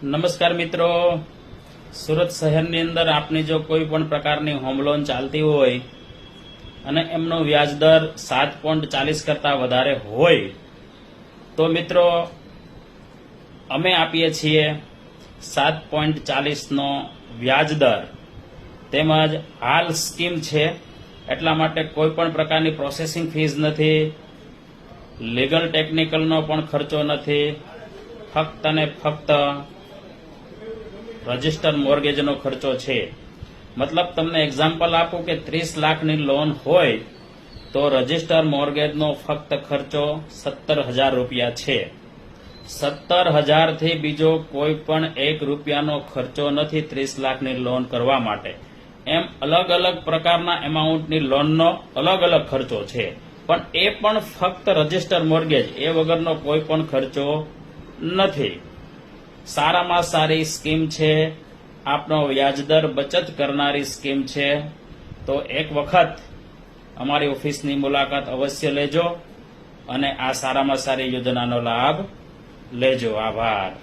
નમસ્કાર મિત્રો. સુરત શહેરની અંદર આપની જો કોઈ પણ પ્રકારની હોમ લોન ચાલતી હોય અને એમનો વ્યાજદર સાત પોઈન્ટ ચાલીસ કરતાં વધારે હોય, તો મિત્રો, અમે આપીએ છીએ સાત પોઈન્ટ ચાલીસનો વ્યાજ દર. તેમજ હાલ સ્કીમ છે, એટલા માટે કોઈ પણ પ્રકારની પ્રોસેસિંગ ફીસ નથી લીગલ ટેકનિકલનો પણ ખર્ચો નથી, ફક્ત અને ફક્ત રજિસ્ટર મોર્ગેજનો ખર્ચો છે. મતલબ તમને એક્ઝામ્પલ આપું કે ત્રીસ લાખની લોન હોય તો રજિસ્ટર મોર્ગેજનો ફક્ત ખર્ચો સત્તર હજાર રૂપિયા છે. સત્તર હજારથી બીજો કોઈ પણ એક રૂપિયાનો ખર્ચો નથી ત્રીસ લાખની લોન કરવા માટે. એમ અલગ અલગ પ્રકારના એમાઉન્ટની લોનનો અલગ અલગ ખર્ચો છે. પણ એ પણ ફક્ત રજિસ્ટર મોર્ગેજ, એ વગરનો કોઈ પણ ખર્ચો નથી. સારામાં સારી સ્કીમ છે. આપનો વ્યાજદર બચત કરનારી સ્કીમ છે. તો એક વખત અમારી ઓફિસની મુલાકાત અવશ્ય લેજો અને આ સારામાં સારી યોજનાનો લાભ લેજો. આભાર.